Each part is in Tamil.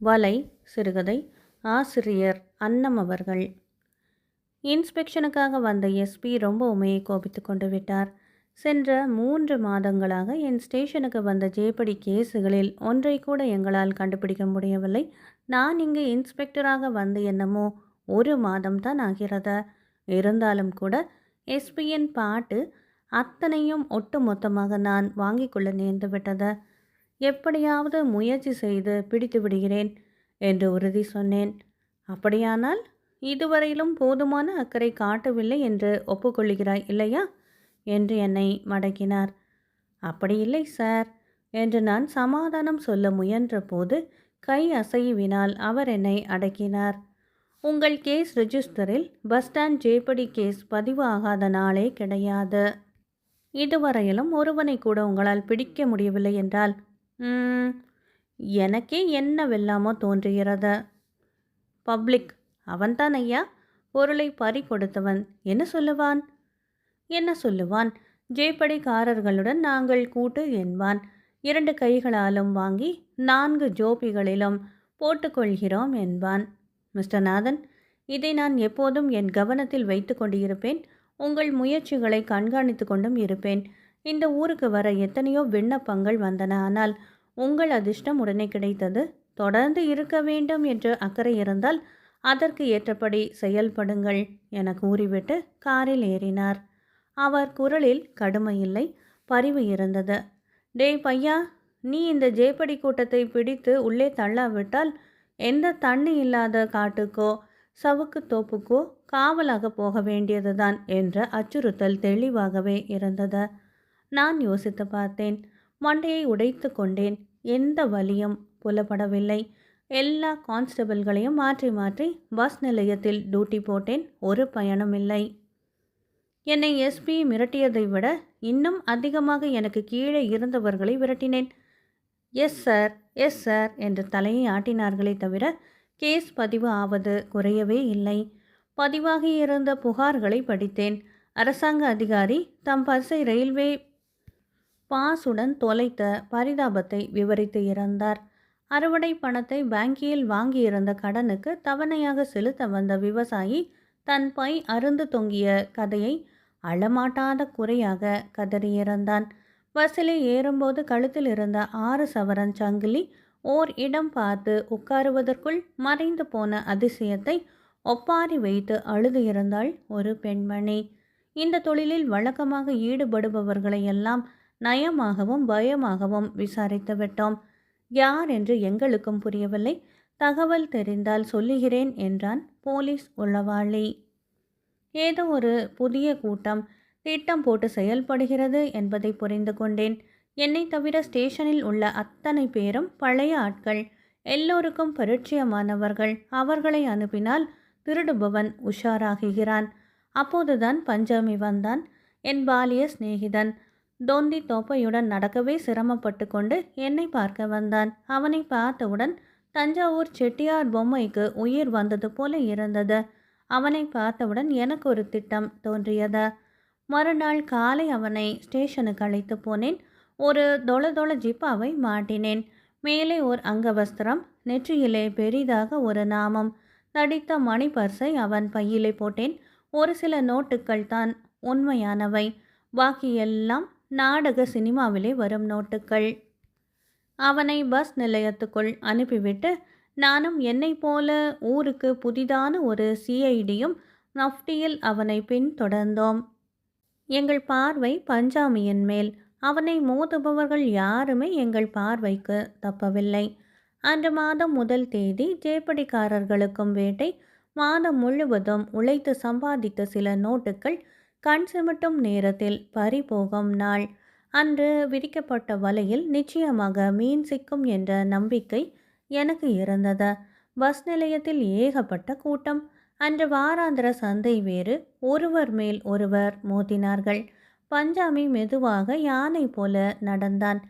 வலை சிறுகதை ஆசிரியர் அன்னம் அவர்கள். இன்ஸ்பெக்ஷனுக்காக வந்த எஸ்பி ரொம்பவுமே கோபித்து கொண்டு விட்டார். சென்ற மூன்று மாதங்களாக என் ஸ்டேஷனுக்கு வந்த ஜேபடி கேஸுகளில் ஒன்றை கூட எங்களால் கண்டுபிடிக்க முடியவில்லை. நான் இங்கு இன்ஸ்பெக்டராக வந்து என்னமோ ஒரு மாதம்தான் ஆகிறது. இருந்தாலும் கூட எஸ்பியின் பாட்டு அத்தனையும் ஒட்டுமொத்தமாக நான் வாங்கிக் கொள்ள நேர்ந்து விட்டது. எப்படியாவது முயற்சி செய்து பிடித்து விடுகிறேன் என்று உறுதி சொன்னேன். அப்படியானால் இதுவரையிலும் போதுமான அக்கறை காட்டவில்லை என்று ஒப்புக்கொள்கிறாய் இல்லையா? என்று என்னை மடக்கினார். அப்படி இல்லை சார் என்று நான் சமாதானம் சொல்ல முயன்றபோது கை அசைவினால் அவர் என்னை அடக்கினார். உங்கள் கேஸ் ரெஜிஸ்டரில் பஸ் ஸ்டாண்ட் ஜேபடி கேஸ் பதிவு ஆகாத நாளே கிடையாது. இதுவரையிலும் ஒருவனை கூட உங்களால் பிடிக்க முடியவில்லை என்றால் எனக்கே என்ன வெல்லாமோ தோன்றுகிறது. பப்ளிக் அவன்தான் ஐயா பொருளை பறி கொடுத்தவன் என்ன சொல்லுவான்? என்ன சொல்லுவான்? ஜேப்படைக்காரர்களுடன் நாங்கள் கூட்டு என்பான். இரண்டு கைகளாலும் வாங்கி நான்கு ஜோபிகளிலும் போட்டுக்கொள்கிறோம் என்பான். மிஸ்டர் நாதன் இதை நான் எப்போதும் என் கவனத்தில் வைத்து கொண்டிருப்பேன். உங்கள் முயற்சிகளை கண்காணித்து கொண்டும் இருப்பேன். இந்த ஊருக்கு வர எத்தனையோ விண்ணப்பங்கள் வந்தன. ஆனால் உங்கள் அதிர்ஷ்டம் உடனே கிடைத்தது. தொடர்ந்து இருக்க வேண்டும் என்று அக்கறை இருந்தால் அதற்கு ஏற்றபடி செயல்படுங்கள் என கூறிவிட்டு காரில் ஏறினார். அவர் குரலில் கடுமையில்லை பரிவு இருந்தது. டேய் பையா நீ இந்த ஜேப்படி கூட்டத்தை பிடித்து உள்ளே தள்ளாவிட்டால் எந்த தண்ணி இல்லாத காட்டுக்கோ சவுக்கு தோப்புக்கோ காவலாக போக வேண்டியதுதான் என்ற அச்சுறுத்தல் தெளிவாகவே இருந்தது. நான் யோசித்து பார்த்தேன். மண்டையை உடைத்து கொண்டேன். எந்த வலியும் புலப்படவில்லை. எல்லா கான்ஸ்டபிள்களையும் மாற்றி மாற்றி பஸ் நிலையத்தில் டியூட்டி போட்டேன். ஒரு பயணம் இல்லை. என்னை எஸ்பி மிரட்டியதை விட இன்னும் அதிகமாக எனக்கு கீழே இருந்தவர்களை விரட்டினேன். Yes sir. எஸ் சார் என்று தலையை ஆட்டினார்களே தவிர கேஸ் பதிவு ஆவது குறையவே இல்லை. பதிவாகி இருந்த புகார்களை படித்தேன். அரசாங்க அதிகாரி தம் பரிசை ரயில்வே பாசுடன் தொலைத்த பரிதாபத்தை விவரித்து இறந்தார். அறுவடை பணத்தை வங்கியில் வாங்கியிருந்த கடனுக்கு தவணையாக செலுத்த வந்த விவசாயி தன் பை அருந்து தொங்கிய கதையை அழமாட்டாத குறையாக கதறியிருந்தான் பஸ்ஸில் ஏறும்போது கழுத்தில் இருந்த ஆறு சவரன் சங்கிலி ஓர் இடம் பார்த்து உட்காருவதற்குள் மறைந்து போன அதிசயத்தை ஒப்பாரி வைத்து அழுது இருந்தாள் ஒரு பெண்மணி. இந்த தொழிலில் வழக்கமாக ஈடுபடுபவர்களை எல்லாம் நயமாகவும் பயமாகவும் விசாரித்து விட்டோம். யார் என்று எங்களுக்கும் புரியவில்லை. தகவல் தெரிந்தால் சொல்லுகிறேன் என்றான் போலீஸ் உளவாளி ஏதோ ஒரு புதிய கூட்டம் திட்டம் போட்டு செயல்படுகிறது என்பதை புரிந்து கொண்டேன். என்னை தவிர ஸ்டேஷனில் உள்ள அத்தனை பேரும் பழைய ஆட்கள். எல்லோருக்கும் பரிச்சயமானவர்கள். அவர்களை அனுப்பினால் திருடுபவன் உஷாராகுகிறான். அப்போதுதான் பஞ்சாமி வந்தான். என் பாலிய சிநேகிதன். தொந்தி தோப்பையுடன் நடக்கவே சிரமப்பட்டு கொண்டு என்னை பார்க்க வந்தான். அவனை பார்த்தவுடன் தஞ்சாவூர் செட்டியார் பொம்மைக்கு உயிர் வந்தது போல இருந்தது. அவனை பார்த்தவுடன் எனக்கு ஒரு திட்டம் தோன்றியது. மறுநாள் காலை அவனை ஸ்டேஷனுக்கு அழைத்து போனேன். ஒரு தொள தொள ஜிப்பாவை மாட்டினேன். மேலே ஓர் அங்கவஸ்திரம் நெற்றியிலே பெரிதாக ஒரு நாமம். தடித்த மணி பர்ஸை அவன் பையிலே போட்டேன். ஒரு சில நோட்டுகள் தான் உண்மையானவை. பாக்கி எல்லாம் நாடக சினிமாவிலே வரும் நோட்டுகள் அவனை பஸ் நிலையத்துக்குள் அனுப்பிவிட்டு நானும் என்னை போல ஊருக்கு புதிதான ஒரு சிஐடியும் நஃப்டியில் அவனை பின்தொடர்ந்தோம். எங்கள் பார்வை பஞ்சாமியின் மேல். அவனை மோதுபவர்கள் யாருமே எங்கள் பார்வைக்கு தப்பவில்லை. அன்று மாதம் முதல் தேதி ஜேப்படிக்காரர்களுக்கும் வேட்டை மாதம் முழுவதும் உழைத்து சம்பாதித்த சில நோட்டுகள் கண் சிமிட்டும் நேரத்தில் பறி போகும் நாள். அன்று விரிக்கப்பட்ட வலையில் நிச்சயமாக மீன் சிக்கும் என்ற நம்பிக்கை எனக்கு இருந்தது. பஸ் நிலையத்தில் ஏகப்பட்ட கூட்டம். அன்று வாராந்திர சந்தை வேறு ஒருவர் மேல் ஒருவர் மோதினார்கள். பஞ்சாமி மெதுவாக யானை போல நடந்தான்.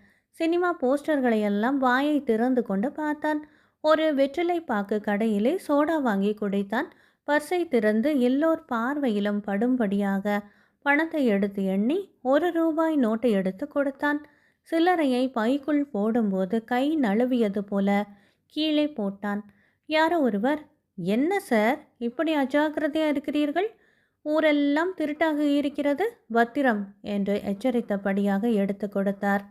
சினிமா போஸ்டர்களையெல்லாம் வாயை திறந்து கொண்டு பார்த்தான். ஒரு வெற்றிலை பாக்கு கடையிலே சோடா வாங்கி குடித்தான். பர்ஸை திறந்து எல்லோர் பார்வையிலும் படும்படியாக பணத்தை எடுத்து எண்ணி ஒரு ரூபாய் நோட்டை எடுத்து கொடுத்தான். சில்லறையை பைக்குள் போடும்போது கை நழுவியது போல கீழே போட்டான். யாரோ ஒருவர் என்ன சார் இப்படி அஜாக்கிரதையாக இருக்கிறீர்கள்? ஊரெல்லாம் திருட்டாக இருக்கிறது பத்திரம் என்று எச்சரித்தபடியாக எடுத்து கொடுத்தார்.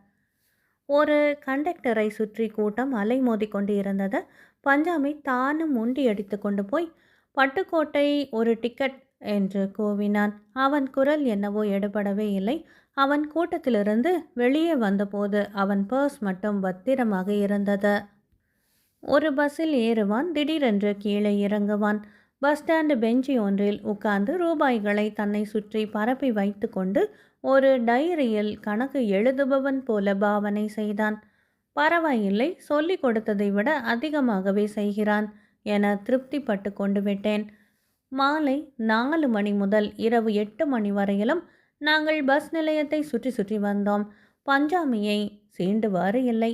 ஒரு கண்டக்டரை சுற்றி கூட்டம் அலைமோதி கொண்டு இருந்தது பஞ்சாமி தானும் உண்டி அடித்து கொண்டு போய் பட்டுக்கோட்டை ஒரு டிக்கெட் என்று கூவினான். அவன் குரல் என்னவோ எடுபடவே இல்லை. அவன் கூட்டத்திலிருந்து வெளியே வந்தபோது அவன் பர்ஸ் மட்டும் பத்திரமாக இருந்தது. ஒரு பஸ்ஸில் ஏறுவான். திடீரென்று கீழே இறங்குவான். பஸ் ஸ்டாண்டு பெஞ்சு ஒன்றில் உட்கார்ந்து ரூபாய்களை தன்னை சுற்றி பரப்பி வைத்து கொண்டு ஒரு டைரியில் கணக்கு எழுதுபவன் போல பாவனை செய்தான். பரவாயில்லை. சொல்லிக் கொடுத்ததை விட அதிகமாகவே செய்கிறான். என திருப்திப்பட்டு கொண்டு விட்டேன் மாலை நாலு மணி முதல் இரவு எட்டு மணி வரையிலும் நாங்கள் பஸ் நிலையத்தை சுற்றி சுற்றி வந்தோம். பஞ்சாமியை சீண்டுவாறு இல்லை.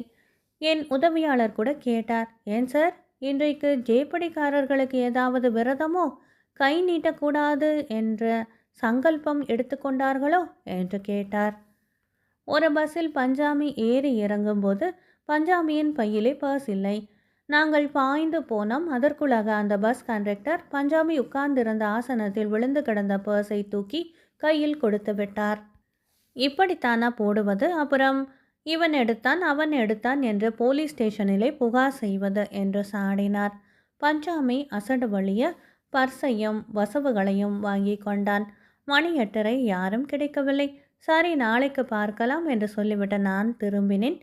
என் உதவியாளர் கூட கேட்டார் ஏன் சார் இன்றைக்கு ஜேப்படிக்காரர்களுக்கு ஏதாவது விரதமோ? கை நீட்டக்கூடாது என்ற சங்கல்பம் எடுத்துக்கொண்டார்களோ என்று கேட்டார். ஒரு பஸ்ஸில் பஞ்சாமி ஏறி இறங்கும்போது பஞ்சாமியின் பையிலே பர்ஸ் இல்லை. நாங்கள் பாய்ந்து போனோம். அதற்குள்ளாக அந்த பஸ் கண்டக்டர் பஞ்சாபி உட்கார்ந்திருந்த ஆசனத்தில் விழுந்து கிடந்த பர்ஸை தூக்கி கையில் கொடுத்து விட்டார். இப்படித்தானா போடுவது அப்புறம் இவன் எடுத்தான் அவன் எடுத்தான் என்று போலீஸ் ஸ்டேஷனிலே புகார் செய்வது என்று சாடினார். பஞ்சாமி அசடு வழிய பர்ஸையும் வசவுகளையும் வாங்கி கொண்டான். மணி எட்டரை யாரும் கிடைக்கவில்லை. சரி நாளைக்கு பார்க்கலாம் என்று சொல்லிவிட்டு நான் திரும்பினேன்.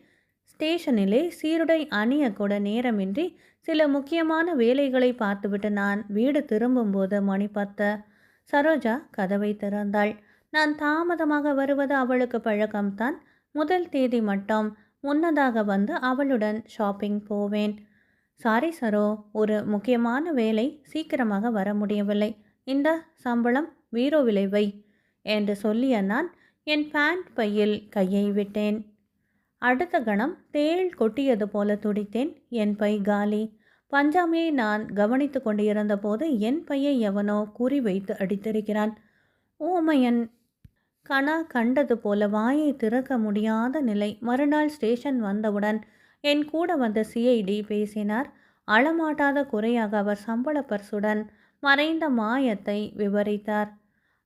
ஸ்டேஷனிலே சீருடை அணியக்கூட நேரமின்றி சில முக்கியமான வேலைகளை பார்த்துவிட்டு நான் வீடு திரும்பும்போது மணி பத்த சரோஜா கதவை திறந்தாள். நான் தாமதமாக வருவது அவளுக்கு பழக்கம்தான். முதல் தேதி மட்டும் முன்னதாக வந்து அவளுடன் ஷாப்பிங் போவேன். சாரி சரோ ஒரு முக்கியமான வேலை சீக்கிரமாக வர முடியவில்லை. இந்த சம்பளம் வீரோ விளைவை என்று சொல்லிய நான் என் பேண்ட் பையில் கையை விட்டேன். அடுத்த கணம் தேள் கொட்டியது போல துடித்தேன் என் பை காலி. பஞ்சாமியை நான் கவனித்து கொண்டிருந்த போது என் பையை எவனோ குறிவைத்து அடித்திருக்கிறான். ஊமையன் கணா கண்டது போல வாயை திறக்க முடியாத நிலை. மறுநாள் ஸ்டேஷன் வந்தவுடன் என் கூட வந்த சிஐடி பேசினார். அளமாட்டாத குறையாக அவர் சம்பள பர்சுடன் மறைந்த மாயத்தை விவரித்தார்.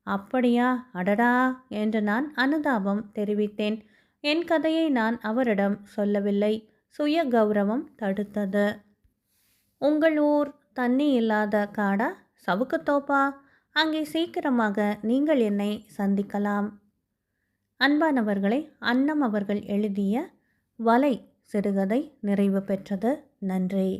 அப்படியா அடடா என்று நான் அனுதாபம் தெரிவித்தேன். என் கதையை நான் அவரிடம் சொல்லவில்லை. சுய கௌரவம் தடுத்தது. உங்கள் ஊர் தண்ணி இல்லாத காடா? சவுக்குத்தோப்பா அங்கே சீக்கிரமாக நீங்கள் என்னை சந்திக்கலாம். அன்பானவர்களை அன்னம் அவர்கள் எழுதிய வலை சிறுகதை நிறைவு பெற்றது. நன்றி.